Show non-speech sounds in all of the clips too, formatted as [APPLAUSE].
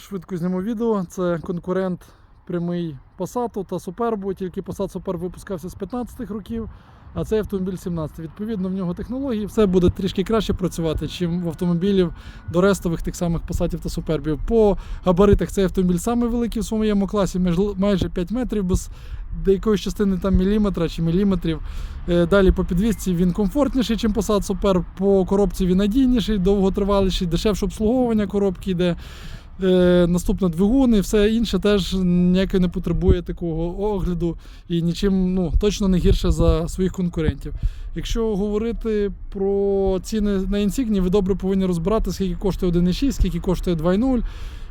швидко зніму відео. Це конкурент прямий Passat та Superb, тільки Passat Superb випускався з 15-х років, а цей автомобіль 17. Відповідно, в нього технології все буде трішки краще працювати, ніж в автомобілів до рестових тих самих Passatів та Superbів. По габаритах цей автомобіль самий великий в своєму класі, майже 5 метрів без деякої частини там міліметра чи міліметрів. Е, Далі по підвісці він комфортніший, ніж Passat Super. По коробці він надійніший, довготриваліший, дешевше обслуговування коробки йде. Е, наступне двигун і все інше теж ніяке не потребує такого огляду і нічим ну, точно не гірше за своїх конкурентів. Якщо говорити про ціни на Insignia, ви добре повинні розбирати, скільки коштує 1.6, скільки коштує 2.0.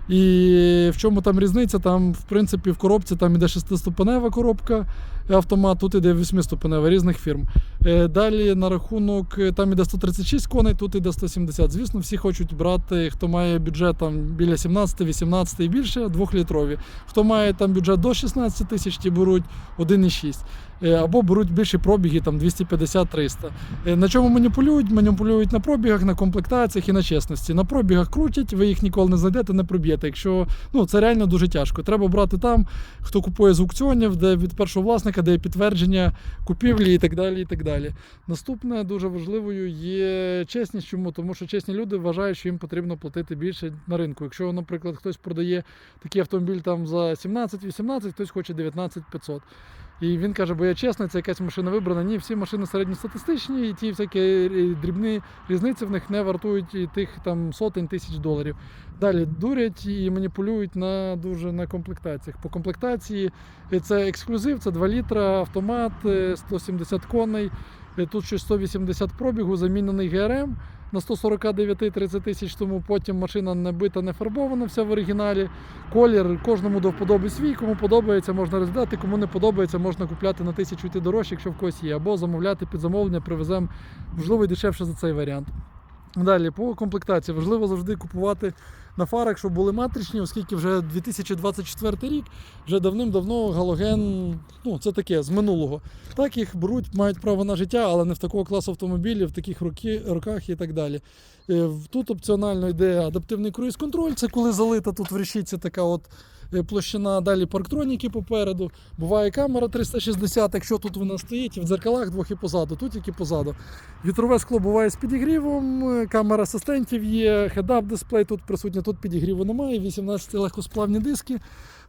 І в чому там різниця? Там, в принципі, в коробці там іде 6-ступенева коробка автомат, тут іде 8-ступенева різних фірм. Е, Далі на рахунок е, там іде 136 коней, тут іде 170. Звісно, всі хочуть брати, хто має бюджет там біля 17-18 і більше, 2-літрові. Хто має там бюджет до 16 тисяч, ті беруть 1,6. Е, Або беруть більші пробіги, там 250-300. Е, На чому маніпулюють? Маніпулюють на пробігах, на комплектаціях і на чесності. На пробігах крутять, ви їх ніколи не знайдете, не проб'єте. Якщо ну це реально дуже тяжко. Треба брати там, хто купує з аукціонів, де від першого власника, де є підтвердження купівлі і так далі. І так далі. Наступне дуже важливою є чесність. Чому? Тому що чесні люди вважають, що їм потрібно платити більше на ринку. Якщо, наприклад, хтось продає такий автомобіль там за 17-18, хтось хоче 19 500. І він каже, бо я чесний, це якась машина вибрана. Ні, всі машини середньостатистичні, і ті всякі е, дрібні різниці в них не вартують і тих там сотень тисяч доларів. Далі дурять і маніпулюють на дуже на комплектаціях. По комплектації е, це ексклюзив, це 2 літра, автомат, е, 170 коней. е, Тут щось 180 пробігу, замінений ГРМ на 149-30 тисяч, тому потім машина не бита, не фарбована, вся в оригіналі. Колір кожному до вподоби свій, кому подобається, можна роздати, кому не подобається, можна купляти на тисячу йти дорожче, якщо в когось є, або замовляти під замовлення, привеземо, можливо, дешевше за цей варіант. Далі, по комплектації, важливо завжди купувати на фарах, щоб були матричні, оскільки вже 2024 рік, вже давним-давно галоген, ну це таке з минулого. Так їх беруть, мають право на життя, але не в такого класу автомобілів, в таких роки, роках і так далі. Е, Тут опціонально йде адаптивний круїз-контроль, це коли залита тут в решітці така от площина, далі парктроніки попереду. Буває камера 360, якщо тут вона стоїть, в дзеркалах двох і позаду, тут тільки позаду. Вітрове скло буває з підігрівом, е, камера асистентів є, хедап дисплей тут присутня, тут підігріву немає, 18 легкосплавні диски.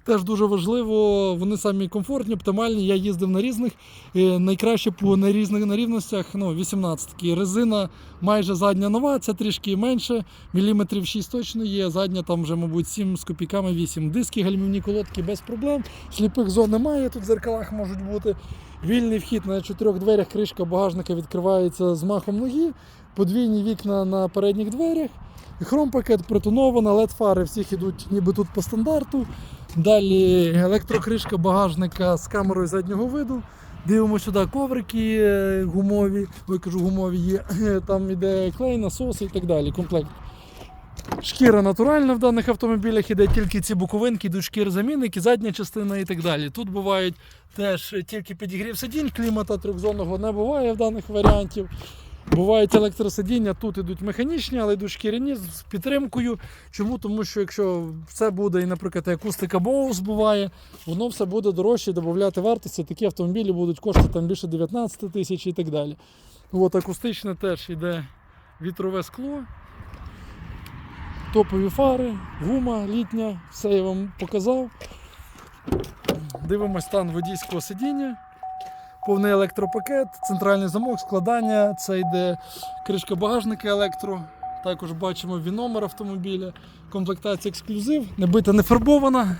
Теж дуже важливо, вони самі комфортні, оптимальні. Я їздив на різних. е, Найкраще по на різних на рівностях ну, 18 Резина майже задня нова, це трішки менше. Міліметрів 6 точно є. Задня там вже, мабуть, 7 з копійками 8. Диски, гальмівні колодки без проблем. Сліпих зон немає, тут в зеркалах можуть бути. Вільний вхід на чотирьох дверях, кришка багажника відкривається з махом ноги, подвійні вікна на передніх дверях. Хромпакет притонована, led фари всіх ідуть ніби тут по стандарту. Далі електрокришка багажника з камерою заднього виду. Дивимося сюди коврики е, гумові, ой, кажу, гумові є. [LAUGHS] Там іде клей, насоси і так далі. Комплект. Шкіра натуральна в даних автомобілях іде тільки ці боковинки, йдуть шкір замінники, задня частина і так далі. Тут бувають теж тільки підігрів сидінь, клімата трьохзонного не буває в даних варіантів. Бувають електросидіння, тут ідуть механічні, але йдуть шкіряні з підтримкою. Чому? Тому що якщо все буде, і, наприклад, акустика Bose буває, воно все буде дорожче, додати вартості. Такі автомобілі будуть коштувати там більше 19 тисяч і так далі. От акустичне теж йде вітрове скло, топові фари, гума літня, все я вам показав. Дивимось стан водійського сидіння. Повний електропакет, центральний замок, складання, це йде кришка багажника електро. Також бачимо віномер автомобіля, комплектація ексклюзив, не бита, не фарбована.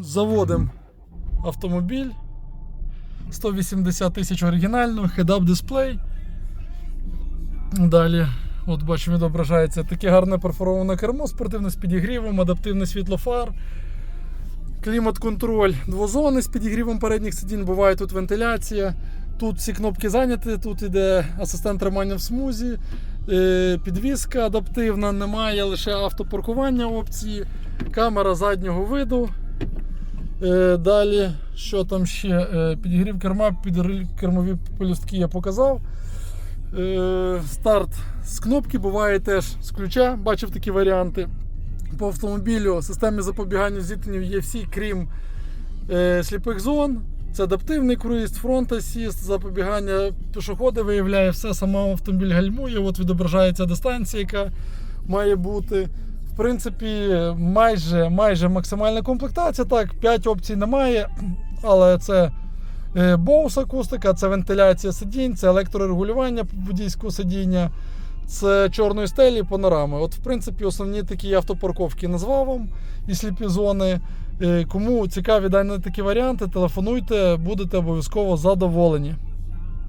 Заводимо автомобіль. 180 тисяч оригінально, head-up дисплей. Далі, от бачимо, відображається таке гарне перфороване кермо, спортивне з підігрівом, адаптивне світло фар. Клімат-контроль двозони з підігрівом передніх сидінь, буває тут вентиляція. Тут всі кнопки зайняті, тут іде асистент тримання в смузі, е, підвізка адаптивна, немає лише автопаркування опції, камера заднього виду. Е, Далі, що там ще? Е, Підігрів керма, підігрів кермові полюстки я показав. Старт з кнопки буває теж з ключа, бачив такі варіанти. По автомобілю системі запобігання зіткненню є всі, крім е, сліпих зон. Це адаптивний круїз, фронт асіст, запобігання пішоходи виявляє все, сам автомобіль гальмує, от відображається дистанція, яка має бути. В принципі, майже, майже максимальна комплектація. Так, 5 опцій немає, але це е, Bose акустика, це вентиляція сидінь, це електрорегулювання водійського сидіння, це чорної стелі, панорами. От, в принципі, основні такі автопарковки назвав вам і сліпі зони. Е, Кому цікаві дані такі варіанти, телефонуйте, будете обов'язково задоволені.